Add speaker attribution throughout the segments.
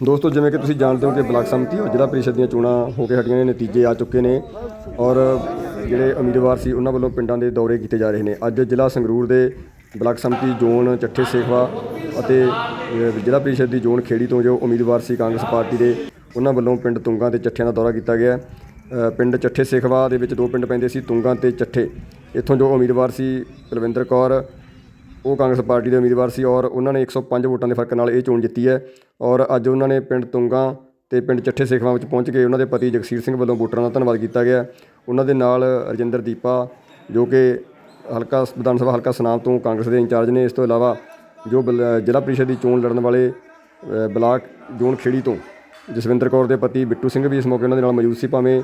Speaker 1: ਦੋਸਤੋ, ਜਿਵੇਂ ਕਿ ਤੁਸੀਂ ਜਾਣਦੇ ਹੋ ਕਿ ਬਲਾਕ ਸੰਮਤੀ ਔਰ ਜ਼ਿਲ੍ਹਾ ਪਰਿਸ਼ਦ ਦੀਆਂ ਚੋਣਾਂ ਹੋ ਕੇ ਹਟੀਆਂ ਨੇ, ਨਤੀਜੇ ਆ ਚੁੱਕੇ ਨੇ ਔਰ ਜਿਹੜੇ ਉਮੀਦਵਾਰ ਸੀ, ਉਹਨਾਂ ਵੱਲੋਂ ਪਿੰਡਾਂ ਦੇ ਦੌਰੇ ਕੀਤੇ ਜਾ ਰਹੇ ਨੇ। ਅੱਜ ਜ਼ਿਲ੍ਹਾ ਸੰਗਰੂਰ ਦੇ ਬਲਾਕ ਸੰਮਤੀ ਜ਼ੋਨ ਚੱਠੇ ਸੇਖਵਾ ਅਤੇ ਜ਼ਿਲ੍ਹਾ ਪਰਿਸ਼ਦ ਦੀ ਜ਼ੋਨ ਖੇੜੀ ਤੋਂ ਜੋ ਉਮੀਦਵਾਰ ਸੀ ਕਾਂਗਰਸ ਪਾਰਟੀ ਦੇ, ਉਹਨਾਂ ਵੱਲੋਂ ਪਿੰਡ ਤੁੰਗਾ ਤੇ ਚੱਠਿਆਂ ਦਾ ਦੌਰਾ ਕੀਤਾ ਗਿਆ। ਪਿੰਡ ਚੱਠੇ ਸੇਖਵਾ ਦੇ ਵਿੱਚ ਦੋ ਪਿੰਡ ਪੈਂਦੇ ਸੀ, ਤੁੰਗਾ ਤੇ ਚੱਠੇ। ਇੱਥੋਂ ਜੋ ਉਮੀਦਵਾਰ ਸੀ, ਕੁਲਵਿੰਦਰ ਕੌਰ ਉਹ ਕਾਂਗਰਸ ਪਾਰਟੀ ਦੇ ਉਮੀਦਵਾਰ ਸੀ ਔਰ ਉਹਨਾਂ ਨੇ 105 ਵੋਟਾਂ ਦੇ ਫ਼ਰਕ ਨਾਲ ਇਹ ਚੋਣ ਜਿੱਤੀ ਹੈ ਔਰ ਅੱਜ ਉਹਨਾਂ ਨੇ ਪਿੰਡ ਤੁੰਗਾ ਤੇ ਪਿੰਡ ਚੱਠੇ ਸੇਖਵਾਂ ਵਿੱਚ ਪਹੁੰਚ ਕੇ ਉਹਨਾਂ ਦੇ ਪਤੀ ਜਗਸੀਰ ਸਿੰਘ ਵੱਲੋਂ ਵੋਟਰਾਂ ਦਾ ਧੰਨਵਾਦ ਕੀਤਾ ਗਿਆ। ਉਹਨਾਂ ਦੇ ਨਾਲ ਰਜਿੰਦਰ ਦੀਪਾ ਜੋ ਕਿ ਹਲਕਾ ਵਿਧਾਨ ਸਭਾ ਹਲਕਾ ਸਨਾਮ ਤੋਂ ਕਾਂਗਰਸ ਦੇ ਇੰਚਾਰਜ ਨੇ, ਇਸ ਤੋਂ ਇਲਾਵਾ ਜੋ ਬਲ- ਜ਼ਿਲ੍ਹਾ ਪ੍ਰੀਸ਼ਦ ਦੀ ਚੋਣ ਲੜਨ ਵਾਲੇ ਬਲਾਕ ਜੋਨ ਖੇੜੀ ਤੋਂ ਜਸਵਿੰਦਰ ਕੌਰ ਦੇ ਪਤੀ ਬਿੱਟੂ ਸਿੰਘ ਵੀ ਇਸ ਮੌਕੇ ਉਹਨਾਂ ਦੇ ਨਾਲ ਮੌਜੂਦ ਸੀ। ਭਾਵੇਂ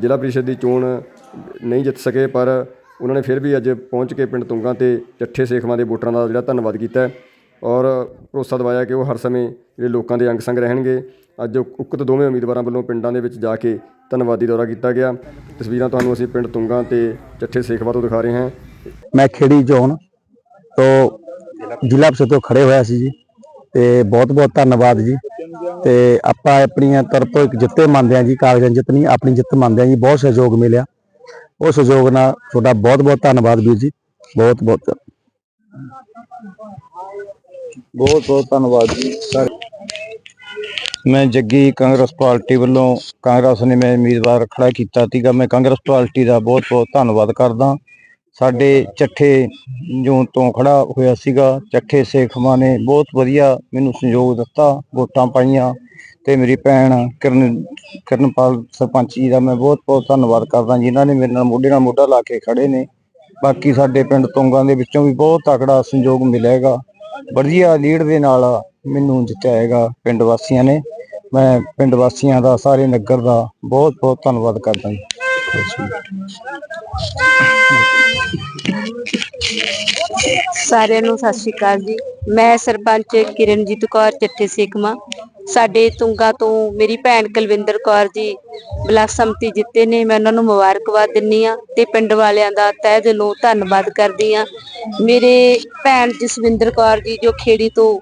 Speaker 1: ਜ਼ਿਲ੍ਹਾ ਪ੍ਰੀਸ਼ਦ ਦੀ ਚੋਣ ਨਹੀਂ ਜਿੱਤ ਸਕੇ, ਪਰ ਉਹਨਾਂ ਨੇ ਫਿਰ ਵੀ ਅੱਜ ਪਹੁੰਚ ਕੇ ਪਿੰਡ ਤੁੰਗਾ ਤੇ ਚੱਠੇ ਸੇਖਵਾਂ ਦੇ ਵੋਟਰਾਂ ਦਾ ਜਿਹੜਾ ਧੰਨਵਾਦ ਕੀਤਾ ਔਰ ਭਰੋਸਾ ਦਿਵਾਇਆ ਕਿ ਉਹ ਹਰ ਸਮੇਂ ਜਿਹੜੇ ਲੋਕਾਂ ਦੇ ਅੰਗ ਸੰਗ ਰਹਿਣਗੇ। ਅੱਜ ਉਕਤ ਦੋਵੇਂ ਉਮੀਦਵਾਰਾਂ ਵੱਲੋਂ ਪਿੰਡਾਂ ਦੇ ਵਿੱਚ ਜਾ ਕੇ ਧੰਨਵਾਦੀ ਦੌਰਾ ਕੀਤਾ ਗਿਆ। ਤਸਵੀਰਾਂ ਤੁਹਾਨੂੰ ਅਸੀਂ ਪਿੰਡ ਤੁੰਗਾ ਤੇ ਚੱਠੇ ਸੇਖਵਾ ਤੋਂ ਦਿਖਾ ਰਹੇ ਹਾਂ।
Speaker 2: ਮੈਂ ਖੇੜੀ ਜ਼ੋਨ ਤੋਂ ਜ਼ਿਲ੍ਹਾ ਪ੍ਰੀਸ਼ਦ ਤੋਂ ਖੜੇ ਹੋਇਆ ਸੀ ਜੀ ਤੇ ਬਹੁਤ ਬਹੁਤ ਧੰਨਵਾਦ ਜੀ। ਤੇ ਆਪਾਂ ਆਪਣੀਆਂ ਤਰਫੋਂ ਇੱਕ ਜਿੱਤੇ ਮੰਨਦੇ ਆ ਜੀ, ਕਾਗਜ਼ਾਂ ਜਿੱਤ ਨਹੀਂ, ਆਪਣੀ ਜਿੱਤ ਮੰਨਦੇ ਆ ਜੀ, ਬਹੁਤ ਸਹਿਯੋਗ ਮਿਲਿਆ। ਉਹ ਸਹਿਯੋਗ ਨਾਲ ਤੁਹਾਡਾ ਬਹੁਤ ਬਹੁਤ ਧੰਨਵਾਦ ਵੀਰ ਜੀ। ਬਹੁਤ ਬਹੁਤ ਬਹੁਤ ਬਹੁਤ ਧੰਨਵਾਦ ਜੀ। ਸਰ, ਮੈਂ ਜੱਗੀ ਕਾਂਗਰਸ ਪਾਰਟੀ ਵੱਲੋਂ ਕਾਂਗਰਸ ਨੇ ਮੈਂ ਉਮੀਦਵਾਰ ਖੜਾ ਕੀਤਾ ਸੀਗਾ। ਮੈਂ ਕਾਂਗਰਸ ਪਾਰਟੀ ਦਾ ਬਹੁਤ ਬਹੁਤ ਧੰਨਵਾਦ ਕਰਦਾ। ਸਾਡੇ ਚੱਠੇ ਜੂਨ ਤੋਂ ਖੜਾ ਹੋਇਆ ਸੀਗਾ। ਚੱਠੇ ਸੇਖਵਾਂ ਨੇ ਬਹੁਤ ਵਧੀਆ ਮੈਨੂੰ ਸਹਿਯੋਗ ਦਿੱਤਾ, ਵੋਟਾਂ ਪਾਈਆਂ। ਤੇ ਮੇਰੀ ਭੈਣ ਕਿਰਨ, ਕਿਰਨਪਾਲ ਸਰਪੰਚ ਜੀ ਦਾ ਮੈਂ ਬਹੁਤ ਬਹੁਤ ਧੰਨਵਾਦ ਕਰਦਾ, ਜਿਨ੍ਹਾਂ ਨੇ ਮੇਰੇ ਨਾਲ ਮੋਢੇ ਨਾਲ ਮੋਢਾ ਲਾ ਕੇ ਖੜੇ ਨੇ। ਬਾਕੀ ਸਾਡੇ ਪਿੰਡ ਤੁੰਗਾਂ ਦੇ ਵਿੱਚੋਂ ਵੀ ਬਹੁਤ ਤਕੜਾ ਸਹਿਯੋਗ ਮਿਲੇਗਾ। ਵਧੀਆ ਲੀਡ ਦੇ ਨਾਲ ਮੈਨੂੰ ਜਿਤਾਏਗਾ ਪਿੰਡ ਵਾਸੀਆਂ ਨੇ। ਮੈਂ ਪਿੰਡ ਵਾਸੀਆਂ ਦਾ, ਸਾਰੇ ਨਗਰ ਦਾ ਬਹੁਤ ਬਹੁਤ ਧੰਨਵਾਦ ਕਰਦਾ ਜੀ।
Speaker 3: ਸਾਰਿਆਂ ਨੂੰ ਸਤਿ ਸ਼੍ਰੀ ਅਕਾਲ ਜੀ। ਮੈਂ ਸਰਪੰਚ ਕਿਰਨਜੀਤ ਕੌਰ ਚੱਠੇ ਸੇਖਵਾਂ ਸਾਡੇ ਤੁੰਗਾ ਤੋਂ ਮੇਰੀ ਭੈਣ ਕੁਲਵਿੰਦਰ ਕੌਰ ਜੀ ਬਲਾਕ ਸੰਮਤੀ ਜਿੱਤੇ ਨੇ। ਮੈਂ ਉਹਨਾਂ ਨੂੰ ਮੁਬਾਰਕਬਾਦ ਦਿੰਨੀ ਆ ਤੇ ਪਿੰਡ ਵਾਲਿਆਂ ਦਾ ਤਹਿ ਦਿਲੋਂ ਧੰਨਵਾਦ ਕਰਦੀ ਆ ਮੇਰੇ ਭੈਣ ਜਸਵਿੰਦਰ ਕੌਰ ਜੀ ਜੋ ਖੇੜੀ ਤੋਂ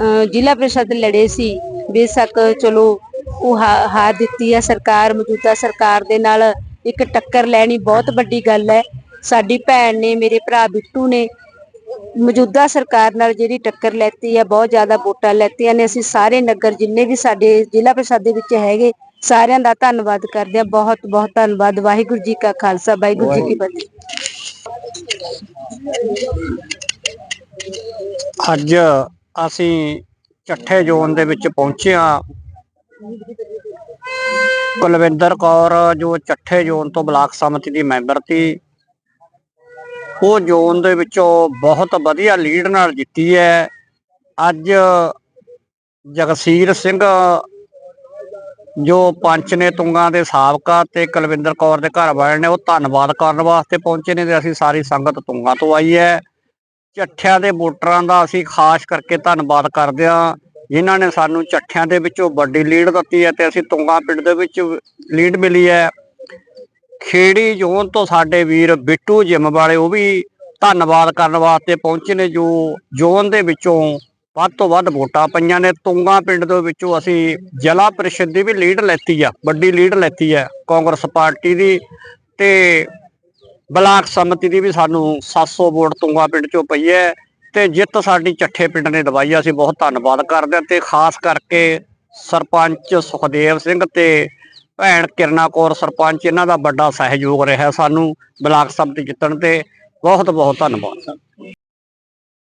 Speaker 3: ਅਹ, ਜ਼ਿਲ੍ਹਾ ਪ੍ਰੀਸ਼ਦ ਲੜੇ ਸੀ ਬੇਸ਼ੱਕ ਚਲੋ ਉਹ ਹਾ- ਹਾਰ ਦਿੱਤੀ ਆ ਸਰਕਾਰ ਮੌਜੂਦਾ ਸਰਕਾਰ ਦੇ ਨਾਲ ਇੱਕ ਟੱਕਰ ਲੈਣੀ ਬਹੁਤ ਵੱਡੀ ਗੱਲ ਹੈ। ਸਾਡੀ ਭੈਣ ਨੇ ਮੇਰੇ ਭਰਾ ਬਿੱਟੂ ਨੇ ਮੌਜੂਦਾ ਸਰਕਾਰ ਨਾਲ ਜਿਹੜੀ ਟੱਕਰ ਲੈਤੀ ਹੈ ਬਹੁਤ ਜ਼ਿਆਦਾ ਵੋਟਾਂ ਲੈਤੀਆਂ ਨੇ। ਅਸੀਂ ਸਾਰੇ ਨਗਰ ਜਿੰਨੇ ਵੀ ਸਾਡੇ ਜ਼ਿਲ੍ਹਾ ਪ੍ਰੀਸ਼ਦ ਦੇ ਵਿੱਚ ਹੈਗੇ, ਸਾਰਿਆਂ ਦਾ ਧੰਨਵਾਦ ਕਰਦੇ ਹਾਂ। ਬਹੁਤ ਬਹੁਤ ਧੰਨਵਾਦ। ਵਾਹਿਗੁਰੂ ਜੀ ਕਾ ਖਾਲਸਾ। ਵਾਹਿਗੁਰੂ ਜੀ ਕੀ ਫਤਿਹ।
Speaker 4: ਅੱਜ ਅਸੀਂ ਚੱਠੇ ਜ਼ੋਨ ਦੇ ਵਿੱਚ ਪਹੁੰਚੇ ਹਾਂ। ਕੁਲਵਿੰਦਰ ਕੌਰ, ਜੋ ਚੱਠੇ ਜ਼ੋਨ ਤੋਂ ਬਲਾਕ ਸਮਿਤੀ ਦੀ ਮੈਂਬਰ ਸੀ ਉਹ ਜ਼ੋਨ ਦੇ ਵਿੱਚੋਂ ਬਹੁਤ ਵਧੀਆ ਲੀਡ ਨਾਲ ਜਿੱਤੀ ਹੈ। ਅੱਜ ਜਗਸੀਰ ਸਿੰਘ, ਜੋ ਪੰਚ ਨੇ ਤੁੰਗਾ ਦੇ ਸਾਬਕਾ ਤੇ ਕੁਲਵਿੰਦਰ ਕੌਰ ਦੇ ਘਰ ਵਾਲੇ ਨੇ, ਉਹ ਧੰਨਵਾਦ ਕਰਨ ਵਾਸਤੇ ਪਹੁੰਚੇ ਨੇ ਤੇ ਅਸੀਂ ਸਾਰੀ ਸੰਗਤ ਤੁੰਗਾ ਤੋਂ ਆਈ ਹੈ। ਚੱਠਿਆਂ ਦੇ ਵੋਟਰਾਂ ਦਾ ਅਸੀਂ ਖਾਸ ਕਰਕੇ ਧੰਨਵਾਦ ਕਰਦੇ ਹਾਂ। ਜਿਨ੍ਹਾਂ ਨੇ ਸਾਨੂੰ ਝੱਠਿਆਂ ਦੇ ਵਿੱਚੋਂ ਵੱਡੀ ਲੀਡ ਦਿੱਤੀ ਹੈ ਤੇ ਅਸੀਂ ਤੁੰਗਾ ਪਿੰਡ ਦੇ ਵਿੱਚ ਲੀਡ ਮਿਲੀ ਹੈ। ਖੇੜੀ ਜ਼ੋਨ ਤੋਂ ਸਾਡੇ ਵੀਰ ਬਿੱਟੂ ਜਿਮ ਵਾਲੇ ਉਹ ਵੀ ਧੰਨਵਾਦ ਕਰਨ ਵਾਸਤੇ ਪਹੁੰਚੇ ਨੇ ਜੋ ਜ਼ੋਨ ਦੇ ਵਿੱਚੋਂ ਵੱਧ ਤੋਂ ਵੱਧ ਵੋਟਾਂ ਪਈਆਂ ਨੇ। ਤੁੰਗਾ ਪਿੰਡ ਦੇ ਵਿੱਚੋਂ ਅਸੀਂ ਜ਼ਿਲ੍ਹਾ ਪ੍ਰੀਸ਼ਦ ਦੀ ਵੀ ਲੀਡ ਲੈਤੀ ਆ ਵੱਡੀ ਲੀਡ ਲੈਤੀ ਹੈ ਕਾਂਗਰਸ ਪਾਰਟੀ ਦੀ ਤੇ ਬਲਾਕ ਸੰਮਤੀ ਦੀ ਵੀ ਸਾਨੂੰ 700 ਵੋਟ ਤੁੰਗਾ ਪਿੰਡ ਚੋਂ ਪਈ ਹੈ ਤੇ ਜਿੱਤ ਸਾਡੀ ਚੱਠੇ ਪਿੰਡ ਨੇ ਦਵਾਈ ਆ, ਅਸੀਂ ਬਹੁਤ ਧੰਨਵਾਦ ਕਰਦੇ ਹਾਂ ਤੇ ਖਾਸ ਕਰਕੇ ਸਰਪੰਚ ਸੁਖਦੇਵ ਸਿੰਘ ਤੇ ਭੈਣ ਕਿਰਨਾ ਕੌਰ ਸਰਪੰਚ, ਇਹਨਾਂ ਦਾ ਵੱਡਾ ਸਹਿਯੋਗ ਰਿਹਾ ਸਾਨੂੰ ਬਲਾਕ ਸਭ 'ਤੇ ਜਿੱਤਣ ਤੇ ਬਹੁਤ ਬਹੁਤ ਧੰਨਵਾਦ।